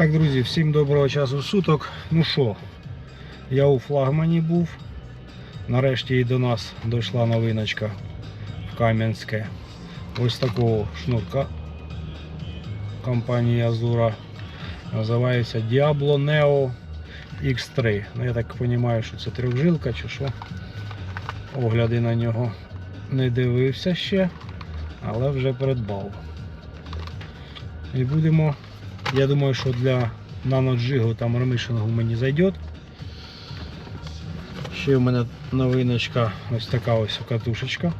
Так, друзі, всім доброго часу суток. Ну що, я у флагмані був. Нарешті і до нас дійшла новиночка в Кам'янське. Ось такого шнурка компанії Azura. Називається Diablo Neo X3. Ну, я так розумію, що це трьохжилка чи що. Огляди на нього не дивився ще, але вже придбав. І будемо я думаю, що для наноджигу та мармишингу мені зайде. Ще в мене новиночка ось така ось катушечка.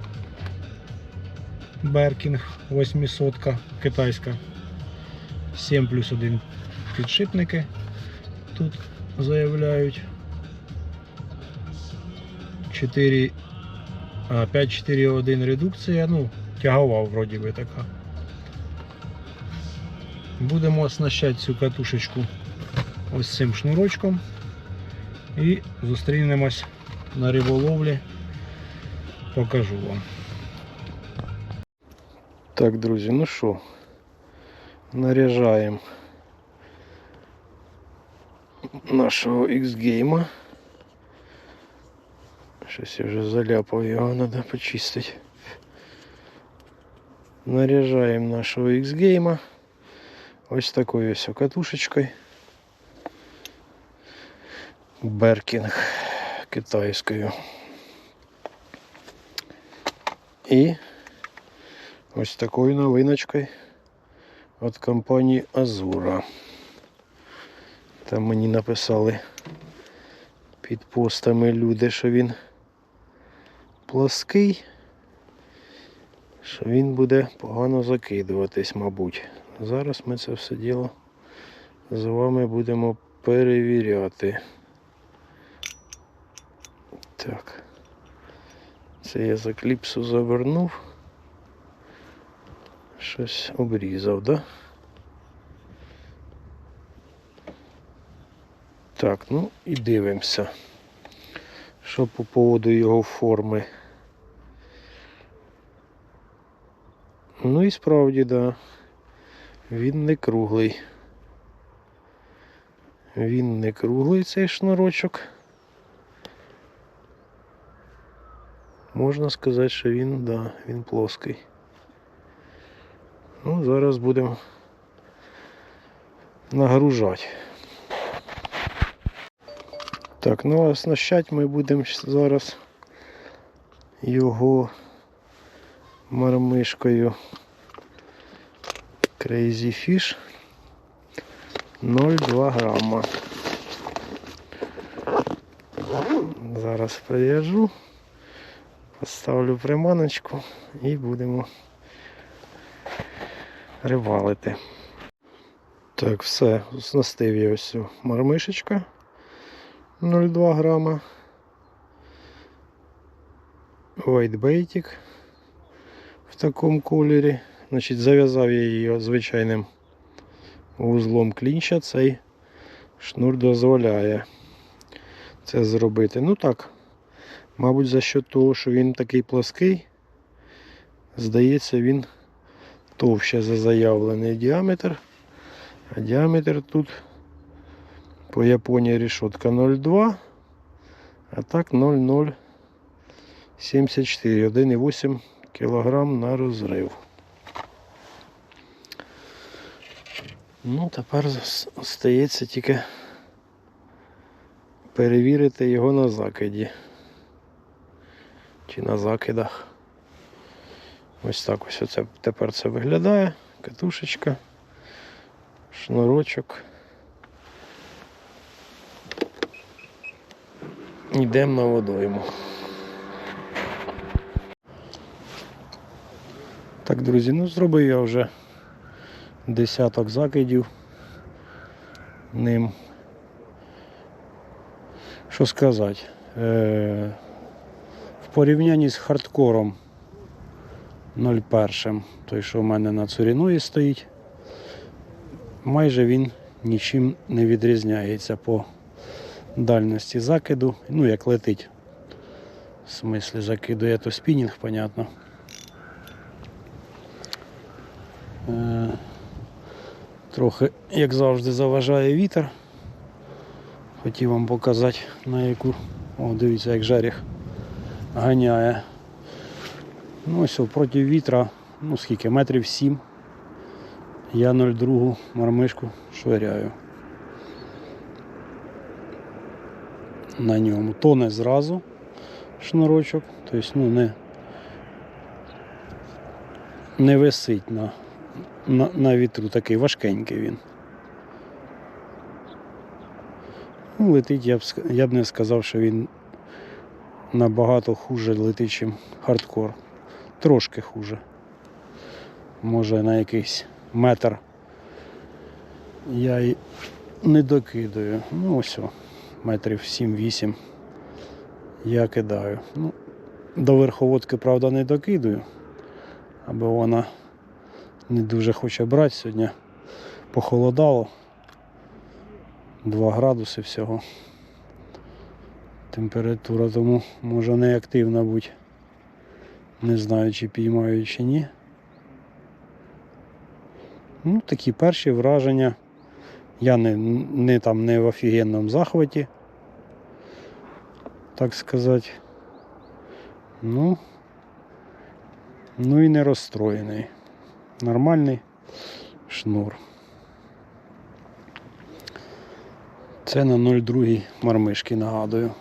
Беркінг 800 китайська. 7 плюс 1 підшипники тут заявляють. 4 а, 5-4-1 редукція, ну, тягова вроді би така. Будемо оснащати цю катушечку ось цим шнурочком і зустрінемось на риболовлі. Покажу вам. Так, друзі, ну що, наряжаємо нашого X-гейма. Щось я вже заляпав його, треба почистити. Наряжаємо нашого X-гейма. Ось такою ось катушечкою. Беркінг китайською. І ось такою новиночкою від компанії Azura. Там мені написали під постами люди, що він плоский, що він буде погано закидуватись, мабуть. Зараз ми це все діло з вами будемо перевіряти. Так. Це я за кліпсу завернув. Щось обрізав, да? Так, ну і дивимося. Що по поводу його форми. Ну і справді, да. Він не круглий. Він не круглий цей шнурочок. Можна сказати, що він, да, він плоский. Ну, зараз будемо нагружати. Так, ну а оснащати ми будемо зараз його мармишкою Crazy Fish 0,2 грама. Зараз прив'яжу, поставлю приманочку і будемо рибалити. Так, все, оснастив я ось мармишечка 0,2 грама. Вайтбейтик в такому кольорі. Значить, зав'язав я її звичайним вузлом клінча. Цей шнур дозволяє це зробити. Ну так, мабуть, за що того, що він такий плоский, здається, він товще за заявлений діаметр. А діаметр тут по Японії рішотка 0,2, а так 0,074, 1,8 кг на розрив. Ну, тепер остається тільки перевірити його на закиді. Чи на закидах. Ось так ось оце тепер це виглядає. Катушечка, шнурочок. Йдемо на водойму. Так, друзі, ну зробив я вже десяток закидів ним. Що сказати? Е, в порівнянні з хардкором 01, той, що в мене на цуріної стоїть, майже він нічим не відрізняється по дальності закиду. Ну, як летить. В смислі закидує то спінінг, понятно. Трохи, як завжди, заважає вітер. Хотів вам показати на яку. О, дивіться, як жеріх ганяє. Ну ось проти вітра, ну скільки, метрів сім. Я 0,2 мармишку швиряю. На ньому. Тоне зразу шнурочок, тобто ну, не, не висить на, на, на вітру, такий важкенький він. Ну, летить, я б, я б не сказав, що він набагато хуже летить, чим хардкор. Трошки хуже. Може на якийсь метр я й не докидаю. Ну ось о, метрів 7-8 я кидаю. Ну, до верховодки, правда, не докидаю, аби вона не дуже хоче брати сьогодні. Похолодало. 2 градуси всього. Температура тому може не активна бути. Не знаю, чи піймаю, чи ні. Ну, такі перші враження. Я не, не там не в офігенному захваті, так сказати. Ну, ну і не розстроєний. Нормальний шнур. Це на 0,2 мармишки нагадую.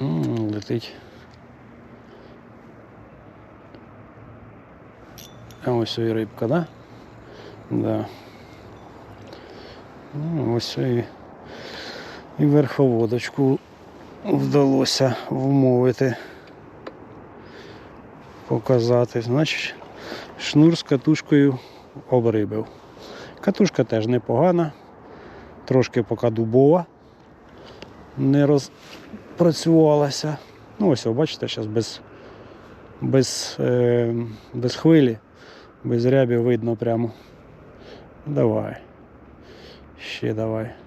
Летить. А ось і рибка, да? Да. Ну, ось і, і верховодочку вдалося вмовити. Показати. Значить, шнур з катушкою обрибив. Катушка теж непогана, трошки поки дубова, не розпрацювалася. Ну ось, о, бачите, зараз без, без, е, без хвилі, без рябі видно прямо. Давай. Ще давай.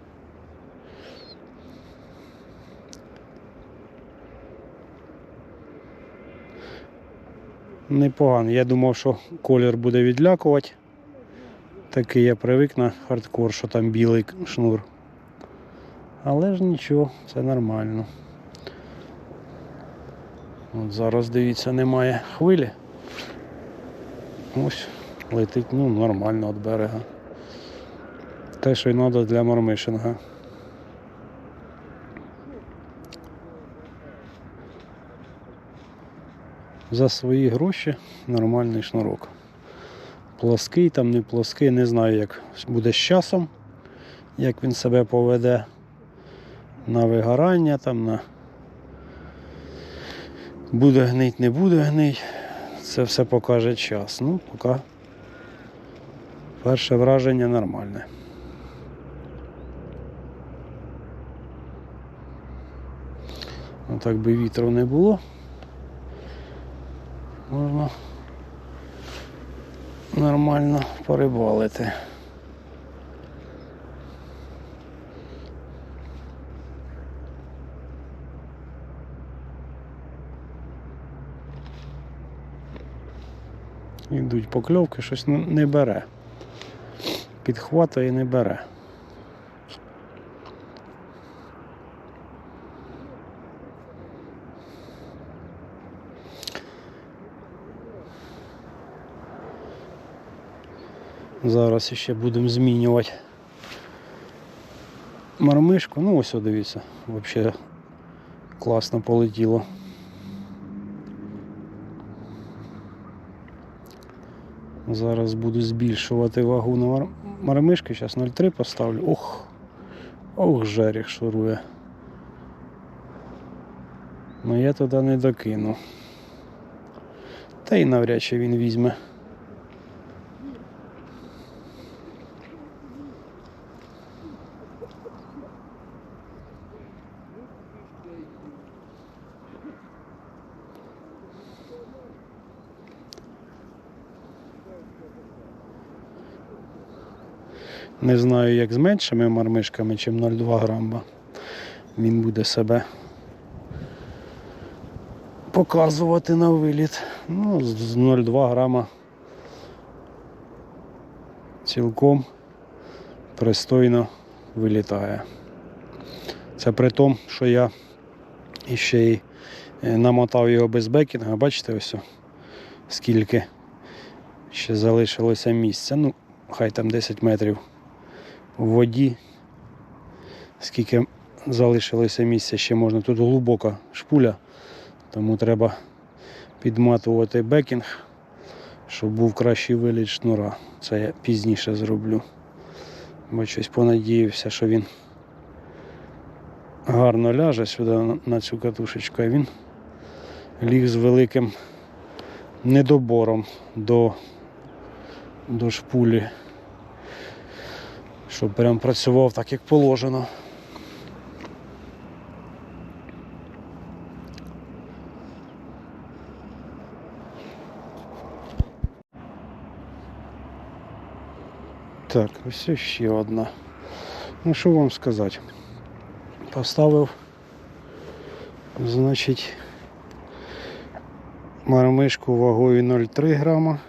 Непогано. Я думав, що колір буде відлякувати. Такий я привик на хардкор, що там білий шнур. Але ж нічого, це нормально. От зараз дивіться, немає хвилі. Ось летить ну, нормально від берега. Те, що й треба для мормишинга. За свої гроші нормальний шнурок. Плоский там, не плоский, не знаю, як буде з часом, як він себе поведе на вигорання, там на буде гнить, не буде гнить. Це все покаже час. Ну, поки перше враження нормальне. Ну, так би вітру не було. Можна нормально порибалити. Йдуть покльовки, щось не- бере. Підхватує і не бере. Зараз ще будемо змінювати мармишку. Ну ось дивіться, взагалі класно полетіло. Зараз буду збільшувати вагу на мармишки. Зараз 0,3 поставлю. Ох, ох, жеріх шурує. Ну я туди не докину. Та й навряд чи він візьме. Не знаю, як з меншими мармишками, чим 0,2 грама. Він буде себе показувати на виліт. Ну, з з 0,2 грама цілком пристойно вилітає. Це при тому, що я іще й е, намотав його без бекінга. Бачите, ось скільки ще залишилося місця. Ну, хай там 10 метрів в воді. Скільки залишилося місця, ще можна. Тут глибока шпуля, тому треба підматувати бекінг, щоб був кращий виліт шнура. Це я пізніше зроблю. Бо щось понадіявся, що він гарно ляже сюди на- цю катушечку, а він ліг з великим недобором до, до шпулі, щоб прям працював так, як положено. Так, ось ще одна. Ну що вам сказати? Поставив, значить, мармишку вагою 0,3 грама.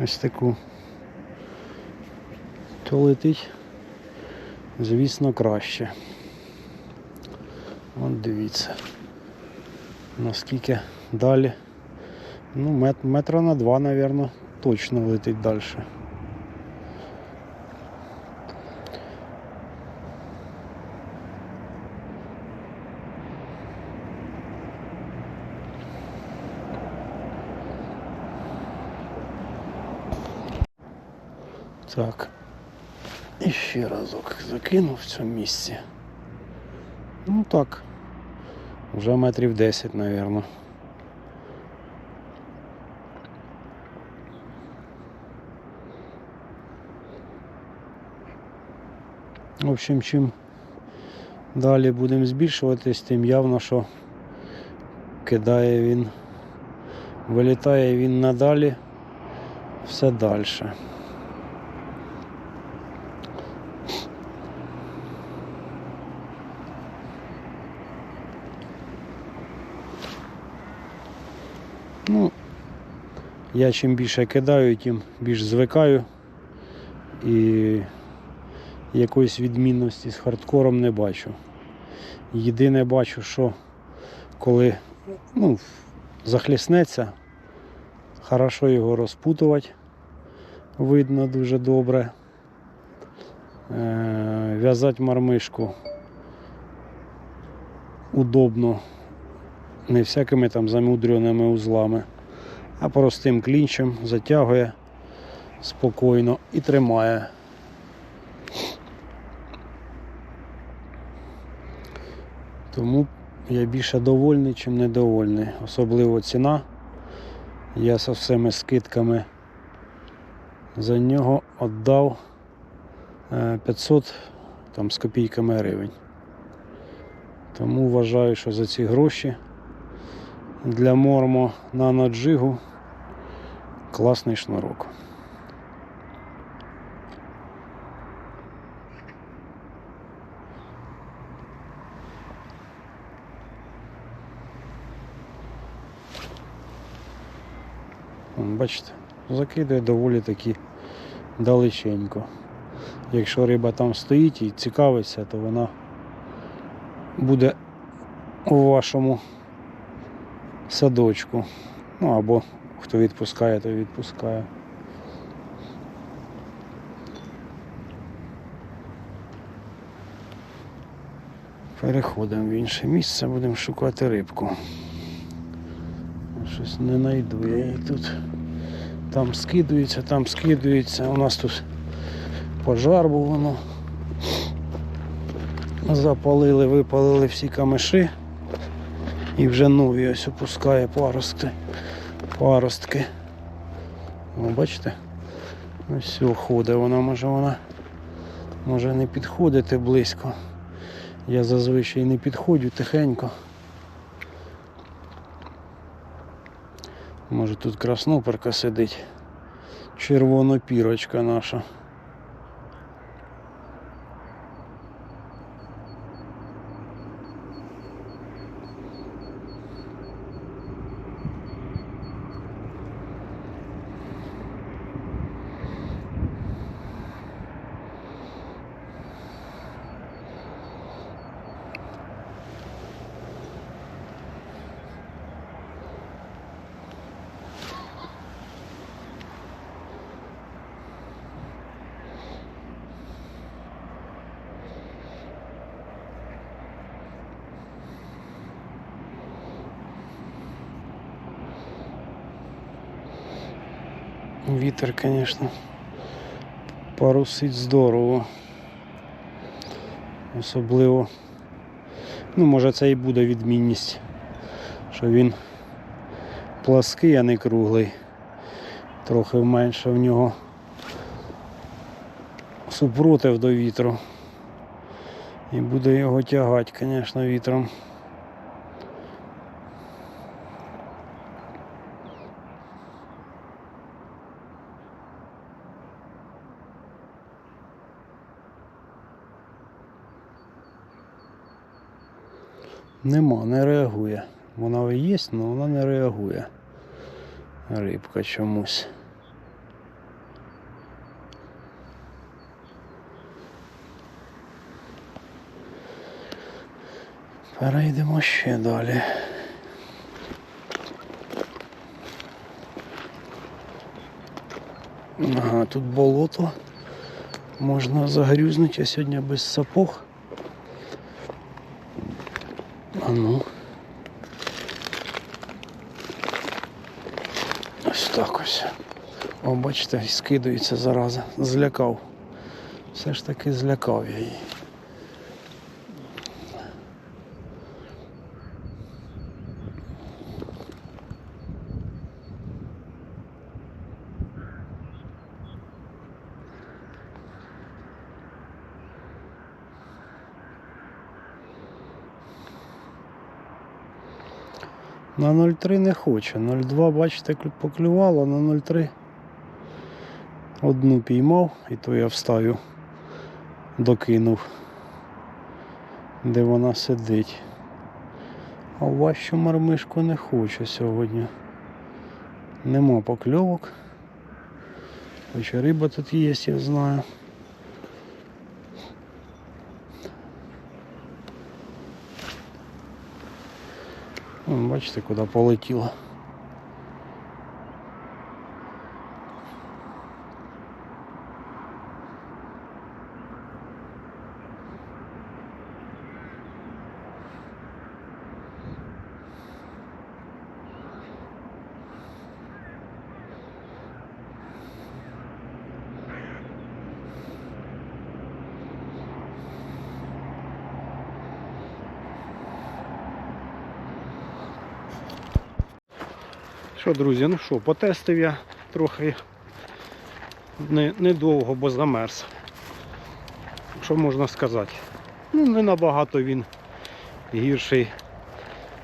Ось таку. То летить, звісно, краще. От дивіться. Наскільки далі. Ну, мет, метра на два, мабуть, точно летить далі. Так. І ще разок закинув в цьому місці. Ну так. Вже метрів 10, мабуть. В общем, чим далі будемо збільшуватись, тим явно, що кидає він, вилітає він надалі, все далі. Я чим більше кидаю, тим більш звикаю. І якоїсь відмінності з хардкором не бачу. Єдине бачу, що коли ну, захліснеться, хорошо його розпутувати, видно дуже добре. Е, В'язати мармишку удобно, не всякими там замудреними узлами, а простим клінчем затягує спокійно і тримає. Тому я більше довольний, чим недовольний. Особливо ціна. Я з всіми скидками за нього віддав е, 500 там, з копійками гривень. Тому вважаю, що за ці гроші для Мормо наноджигу класний шнурок. Бачите, закидує доволі таки далеченько. Якщо риба там стоїть і цікавиться, то вона буде у вашому садочку. Ну або хто відпускає, то відпускає. Переходимо в інше місце, будемо шукати рибку. Щось не знайду я її тут. Там скидується, там скидується. У нас тут пожар був воно. Запалили, випалили всі камиші. І вже нові ось опускає паростки. Паростки. О, бачите? Ось все ходить вона, може вона може не підходити близько. Я зазвичай не підходжу тихенько. Може тут красноперка сидить. Червонопірочка наша. Вітер, звісно, парусить здорово. Особливо, ну, може це і буде відмінність, що він плаский, а не круглий. Трохи менше в нього супротив до вітру. І буде його тягати, звісно, вітром. Нема, не реагує. Вона є, але вона не реагує. Рибка чомусь. Перейдемо ще далі. Ага, тут болото. Можна загрюзнути, а сьогодні без сапог. А ну. Ось так ось. О, бачите, скидується зараза. Злякав. Все ж таки злякав я її. На 0,3 не хоче. 0,2, бачите, клю- поклювало, на 0,3 одну піймав, і то я встаю, докинув, де вона сидить. А важчу мармишку не хоче сьогодні. Нема покльовок. Хоча риба тут є, я знаю. Бачите, куди полетіла. Що, друзі, ну що, потестив я трохи не, недовго, бо замерз. Що можна сказати? Ну, не набагато він гірший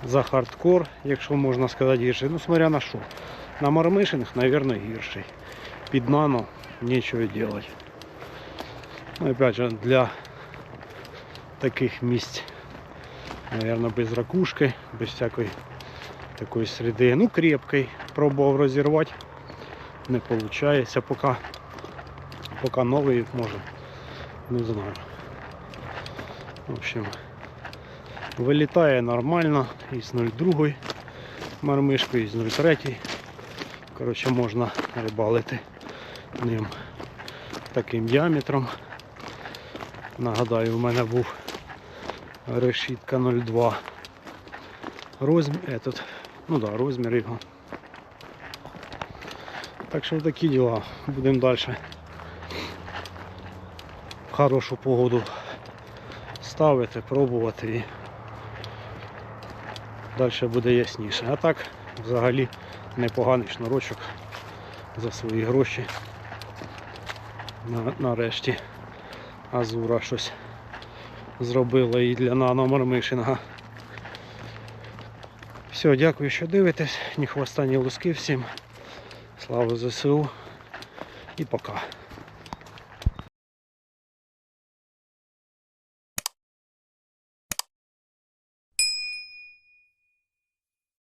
за хардкор, якщо можна сказати гірший. Ну, смотря на що. На мармишинг, мабуть, гірший. Під нано нічого робити. Ну, опять же, для таких місць, мабуть, без ракушки, без всякої такої середи. Ну, крепкий. Пробував розірвати. Не виходить поки. Поки новий може. Не знаю. В общем, вилітає нормально із 0,2 мармишкою, із 0,3. Коротше, можна рибалити ним таким діаметром. Нагадаю, у мене був решітка 0,2 розмір, этот, ну да, розмір його. Так що такі діла. Будемо далі в хорошу погоду ставити, пробувати і далі буде ясніше. А так взагалі непоганий шнурочок за свої гроші. Нарешті Азура щось зробила і для наномармишинга. Все, дякую, що дивитесь. Ні хвоста, ні луски всім. Слава ЗСУ і пока.